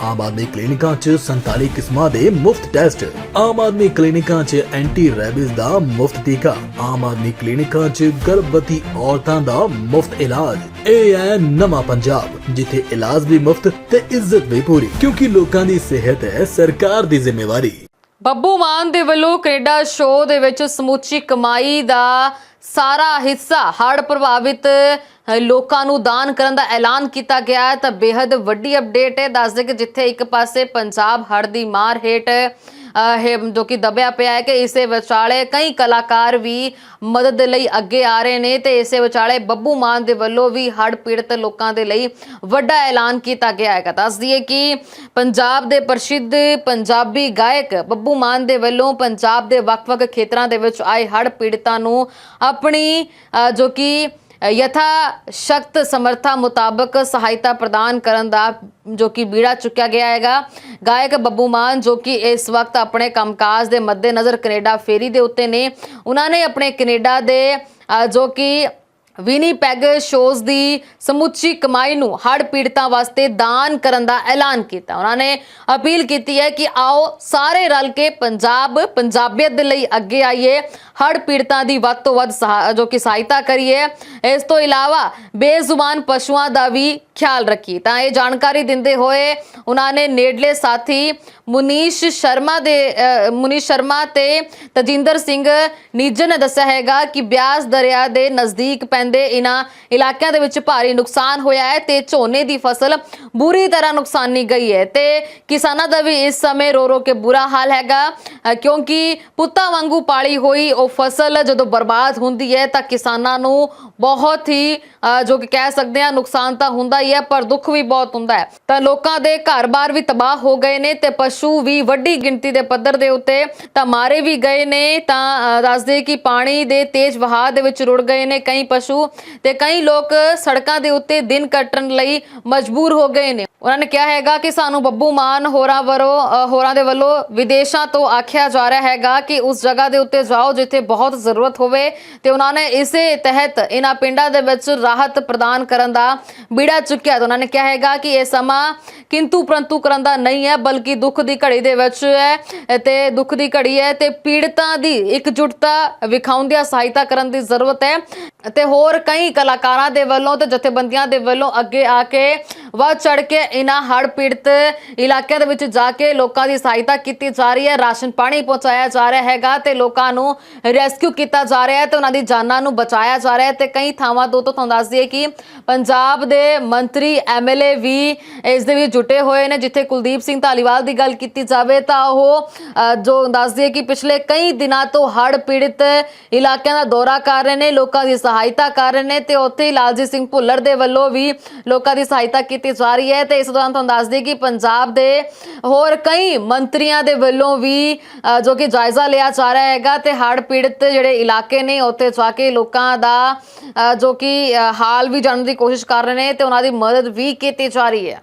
ਆਮ ਆਦਮੀ ਕਲੀਨਿਕਾਂ 'ਚ 47 ਕਿਸਮਾਂ ਦੇ ਮੁਫਤ ਟੈਸਟ। ਆਮ ਆਦਮੀ ਕਲੀਨਿਕਾਂ 'ਚ ਐਂਟੀ ਰੈਬਿਸ ਦਾ ਮੁਫਤ ਟੀਕਾ। ਆਮ ਆਦਮੀ ਕਲੀਨਿਕਾਂ 'ਚ ਗਰਭਵਤੀ ਔਰਤਾਂ ਦਾ ਮੁਫਤ ਇਲਾਜ। ਇਹ ਹੈ ਨਵਾਂ ਪੰਜਾਬ, ਜਿੱਥੇ ਇਲਾਜ ਵੀ ਮੁਫਤ ਤੇ ਇੱਜ਼ਤ ਵੀ ਪੂਰੀ। ਕਿਉਂਕਿ ਲੋਕਾਂ ਦੀ ਸਿਹਤ ਹੈ ਸਰਕਾਰ ਦੀ ਜ਼ਿੰਮੇਵਾਰੀ। ਬੱਬੂ ਮਾਨ ਦੇ ਵੱਲੋਂ ਕੈਨੇਡਾ ਸ਼ੋਅ ਦੇ ਵਿੱਚ ਸਮੁੱਚੀ ਕਮਾਈ ਦਾ ਸਾਰਾ ਹਿੱਸਾ ਹੜ ਪ੍ਰਭਾਵਿਤ ਲੋਕਾਂ ਨੂੰ ਦਾਨ ਕਰਨ ਦਾ ਐਲਾਨ ਕੀਤਾ ਗਿਆ ਹੈ, ਤਾਂ ਬੇहद ਵੱਡੀ ਅਪਡੇਟ ਹੈ। ਦੱਸਦੇ ਕਿ ਜਿੱਥੇ ਇੱਕ ਪਾਸੇ ਪੰਜਾਬ ਹੜ੍ਹ ਦੀ ਮਾਰ ਹੇਠ ਹੈ, ਜੋ ਕਿ ਦਬਿਆ ਪਿਆ ਹੈ ਕਿ ਇਸੇ ਵਿਚਾਲੇ ਕਈ ਕਲਾਕਾਰ ਵੀ ਮਦਦ ਦੇ ਲਈ ਅੱਗੇ ਆ ਰਹੇ ਨੇ ਤੇ ਇਸੇ ਵਿਚਾਲੇ ਬੱਬੂ ਮਾਨ ਦੇ ਵੱਲੋਂ ਵੀ ਹੜ੍ਹ ਪੀੜਤ ਲੋਕਾਂ ਦੇ ਲਈ ਵੱਡਾ ਐਲਾਨ ਕੀਤਾ ਗਿਆ ਹੈਗਾ। ਦੱਸ ਦਈਏ ਕਿ ਪੰਜਾਬ ਦੇ ਪ੍ਰਸਿੱਧ ਪੰਜਾਬੀ ਗਾਇਕ ਬੱਬੂ ਮਾਨ ਦੇ ਵੱਲੋਂ ਪੰਜਾਬ ਦੇ ਵੱਖ-ਵੱਖ ਖੇਤਰਾਂ ਦੇ ਵਿੱਚ ਆਏ ਹੜ੍ਹ ਪੀੜਤਾਂ ਨੂੰ ਆਪਣੀ ਜੋ ਕਿ ਯਥਾ ਸ਼ਕਤ ਸਮਰਥਾ ਮੁਤਾਬਕ ਸਹਾਇਤਾ ਪ੍ਰਦਾਨ ਕਰਨ ਦਾ ਜੋ ਕਿ ਬੀੜਾ ਚੁੱਕਿਆ ਗਿਆ ਹੈਗਾ। ਗਾਇਕ ਬੱਬੂ ਮਾਨ ਜੋ ਕਿ ਇਸ ਵਕਤ ਆਪਣੇ ਕੰਮਕਾਜ ਦੇ ਮੱਦੇਨਜ਼ਰ ਕੈਨੇਡਾ ਫੇਰੀ ਦੇ ਉੱਤੇ ਨੇ, ਉਹਨਾਂ ਨੇ ਆਪਣੇ ਕੈਨੇਡਾ ਦੇ ਜੋ ਕਿ ਵਿਨੀਪੈਗ ਸ਼ੋਜ਼ ਦੀ ਸਮੁੱਚੀ ਕਮਾਈ ਨੂੰ ਹੜ੍ਹ ਪੀੜਤਾਂ ਵਾਸਤੇ ਦਾਨ ਕਰਨ ਦਾ ਐਲਾਨ ਕੀਤਾ। ਉਹਨਾਂ ਨੇ ਅਪੀਲ ਕੀਤੀ ਹੈ ਕਿ ਆਓ ਸਾਰੇ ਰਲ ਕੇ ਪੰਜਾਬ, ਪੰਜਾਬੀਅਤ ਦੇ ਲਈ ਅੱਗੇ ਆਈਏ। ਹੜ੍ਹ ਪੀੜਤਾਂ ਦੀ ਵੱਧ ਤੋਂ ਵੱਧ ਸਹਾ- ਜੋ ਕਿ ਸਹਾਇਤਾ ਕਰੀਏ। ਇਸ ਤੋਂ ਇਲਾਵਾ ਬੇਜ਼ੁਬਾਨ ਪਸ਼ੂਆਂ ਦਾ ਵੀ ਖਿਆਲ ਰੱਖੀ। ਤਾਂ ਇਹ ਜਾਣਕਾਰੀ ਦਿੰਦੇ ਹੋਏ ਉਹਨਾਂ ਨੇ ਨੇੜਲੇ ਸਾਥੀ ਮੁਨੀਸ਼ ਸ਼ਰਮਾ ਦੇ ਮੁਨੀਸ਼ ਸ਼ਰਮਾ ਤੇ ਤਜਿੰਦਰ ਸਿੰਘ ਨਿੱਜਰ ਨੇ ਦੱਸਿਆ ਹੈਗਾ ਕਿ ਬਿਆਸ ਦਰਿਆ ਦੇ ਨਜ਼ਦੀਕ ਪੈਂਦੇ ਇਨ੍ਹਾਂ ਇਲਾਕਿਆਂ ਦੇ ਵਿੱਚ ਭਾਰੀ ਨੁਕਸਾਨ ਹੋਇਆ ਹੈ ਤੇ ਝੋਨੇ ਦੀ ਫਸਲ ਬੁਰੀ ਤਰ੍ਹਾਂ ਨੁਕਸਾਨੀ ਗਈ ਹੈ। ਤੇ ਕਿਸਾਨਾਂ ਦਾ ਵੀ ਇਸ ਸਮੇਂ ਰੋ ਰੋ ਕੇ ਬੁਰਾ ਹਾਲ ਹੈਗਾ ਕਿਉਂਕਿ ਪੁੱਤਾਂ ਵਾਂਗੂ ਪਾਲੀ ਹੋਈ ਉਹ ਫਸਲ ਜਦੋਂ ਬਰਬਾਦ ਹੁੰਦੀ ਹੈ ਤਾਂ ਕਿਸਾਨਾਂ ਨੂੰ ਬਹੁਤ ਹੀ ਜੋ ਕਿ ਕਹਿ ਸਕਦੇ ਆ ਨੁਕਸਾਨ ਤਾਂ ਹੁੰਦਾ ਹੀ ਹੈ ਪਰ ਦੁੱਖ ਵੀ ਬਹੁਤ ਹੁੰਦਾ ਹੈ। ਤਾਂ ਲੋਕਾਂ ਦੇ ਘਰ-ਬਾਰ ਵੀ ਤਬਾਹ ਹੋ ਗਏ ਨੇ ਤੇ ਪਸ਼ੂ ਵੀ ਵੱਡੀ ਗਿਣਤੀ ਦੇ ਪੱਧਰ ਦੇ ਉੱਤੇ ਤਾਂ ਮਾਰੇ ਵੀ ਗਏ ਨੇ। ਤਾਂ ਦੱਸਦੇ ਕਿ ਪਾਣੀ ਦੇ ਤੇਜ਼ ਵਹਾਅ ਦੇ ਵਿੱਚ ਰੁੜ ਗਏ ਨੇ ਕਈ ਪਸ਼ੂ ਤੇ ਕਈ ਲੋਕ ਸੜਕਾਂ ਦੇ ਉੱਤੇ ਦਿਨ ਕੱਟਣ ਲਈ ਮਜਬੂਰ ਹੋ ਗਏ ਨੇ। ਉਹਨਾਂ ਨੇ ਕਿਹਾ ਹੈਗਾ ਕਿ ਸਾਨੂੰ ਬੱਬੂ ਮਾਨ ਹੋਰਾਂ ਵੱਲੋਂ ਅ, ਹੋਰਾਂ ਦੇ ਵੱਲੋਂ ਵਿਦੇਸ਼ਾਂ ਤੋਂ ਆਖਿਆ ਜਾ ਰਿਹਾ ਹੈਗਾ ਕਿ ਉਸ ਜਗ੍ਹਾ ਦੇ ਉੱਤੇ ਜਾਓ ਜਿੱਥੇ ਬਹੁਤ ਜ਼ਰੂਰਤ ਹੋਵੇ ਤੇ ਉਹਨਾਂ ਨੇ ਇਸੇ ਤਹਿਤ ਇਹਨਾਂ ਪਿੰਡਾਂ ਦੇ ਵਿੱਚ ਰਾਹਤ ਪ੍ਰਦਾਨ ਕਰਨ ਦਾ ਬੀੜਾ ਚੁੱਕਿਆ ਤੇ ਉਹਨਾਂ ਨੇ ਕਿਹਾ ਹੈਗਾ ਕਿ ਇਹ ਸਮਾਂ ਕਿੰਤੂ ਪ੍ਰੰਤੂ ਕਰਨ ਦਾ ਨਹੀਂ ਹੈ, ਬਲਕਿ ਦੁੱਖ ਦੀ ਘੜੀ ਦੇ ਵਿੱਚ ਹੈ ਤੇ ਦੁੱਖ ਦੀ ਘੜੀ ਹੈ ਤੇ ਪੀੜਤਾਂ ਦੀ ਇਕਜੁੱਟਤਾ ਵਿਖਾਉਂਦਿਆਂ ਸਹਾਇਤਾ ਕਰਨ ਦੀ ਜ਼ਰੂਰਤ ਹੈ। ਤੇ ਹੋਰ ਕਈ ਕਲਾਕਾਰਾਂ ਦੇ ਵੱਲੋਂ ਤੇ ਜਥੇਬੰਦੀਆਂ ਦੇ ਵੱਲੋਂ ਅੱਗੇ ਆ ਕੇ ਵੱਧ ਚੜ ਕੇ ਇਹਨਾਂ ਹੜ੍ਹ ਪੀੜਤ ਇਲਾਕਿਆਂ ਦੇ ਵਿੱਚ ਜਾ ਕੇ ਲੋਕਾਂ ਦੀ ਸਹਾਇਤਾ ਕੀਤੀ ਜਾ ਰਹੀ ਹੈ, ਰਾਸ਼ਨ ਪਾਣੀ ਪਹੁੰਚਾਇਆ ਜਾ ਰਿਹਾ ਹੈਗਾ ਤੇ ਲੋਕਾਂ ਨੂੰ ਰੈਸਕਿਊ ਕੀਤਾ ਜਾ ਰਿਹਾ ਹੈ ਤੇ ਉਹਨਾਂ ਦੀ ਜਾਨਾਂ ਨੂੰ ਬਚਾਇਆ ਜਾ ਰਿਹਾ ਹੈ ਤੇ ਕਈ ਥਾਵਾਂ ਤੋਂ ਤੁਹਾਨੂੰ ਦੱਸ ਦਈਏ ਕਿ ਪੰਜਾਬ ਦੇ ਮੰਤਰੀ ਐਮਐਲਏ ਵੀ ਇਸ ਦੇ ਵਿੱਚ ਜੁਟੇ ਹੋਏ ਨੇ, ਜਿੱਥੇ ਕੁਲਦੀਪ ਸਿੰਘ ਧਾਲੀਵਾਲ ਦੀ ਗੱਲ ਕੀਤੀ ਜਾਵੇ ਤਾਂ ਉਹ ਜੋ ਦੱਸ ਦਈਏ ਕਿ ਪਿਛਲੇ ਕਈ ਦਿਨਾਂ ਤੋਂ ਹੜ੍ਹ ਪੀੜਤ ਇਲਾਕਿਆਂ ਦਾ ਦੌਰਾ ਕਰ ਰਹੇ ਨੇ, ਲੋਕਾਂ ਦੀ ਸਹਾਇਤਾ ਸਹਾਇਤਾ ਕਰ ਰਹੇ ਨੇ ਤੇ ਉੱਥੇ ਹੀ ਲਾਲਜੀਤ ਸਿੰਘ ਭੁੱਲਰ ਦੇ ਵੱਲੋਂ ਵੀ ਲੋਕਾਂ ਦੀ ਸਹਾਇਤਾ ਕੀਤੀ ਜਾ ਰਹੀ ਹੈ ਤੇ ਇਸ ਦੌਰਾਨ ਤੁਹਾਨੂੰ ਦੱਸ ਦਈਏ ਕਿ ਪੰਜਾਬ ਦੇ ਹੋਰ ਕਈ ਮੰਤਰੀਆਂ ਦੇ ਵੱਲੋਂ ਵੀ ਜੋ ਕਿ ਜਾਇਜ਼ਾ ਲਿਆ ਜਾ ਰਿਹਾ ਹੈਗਾ ਤੇ ਹੜ੍ਹ ਪੀੜਤ ਜਿਹੜੇ ਇਲਾਕੇ ਨੇ ਉੱਥੇ ਜਾ ਕੇ ਲੋਕਾਂ ਦਾ ਜੋ ਕਿ ਹਾਲ ਵੀ ਜਾਣਨ ਦੀ ਕੋਸ਼ਿਸ਼ ਕਰ ਰਹੇ ਨੇ ਤੇ ਉਹਨਾਂ ਦੀ ਮਦਦ ਵੀ ਕੀਤੀ ਜਾ ਰਹੀ ਹੈ।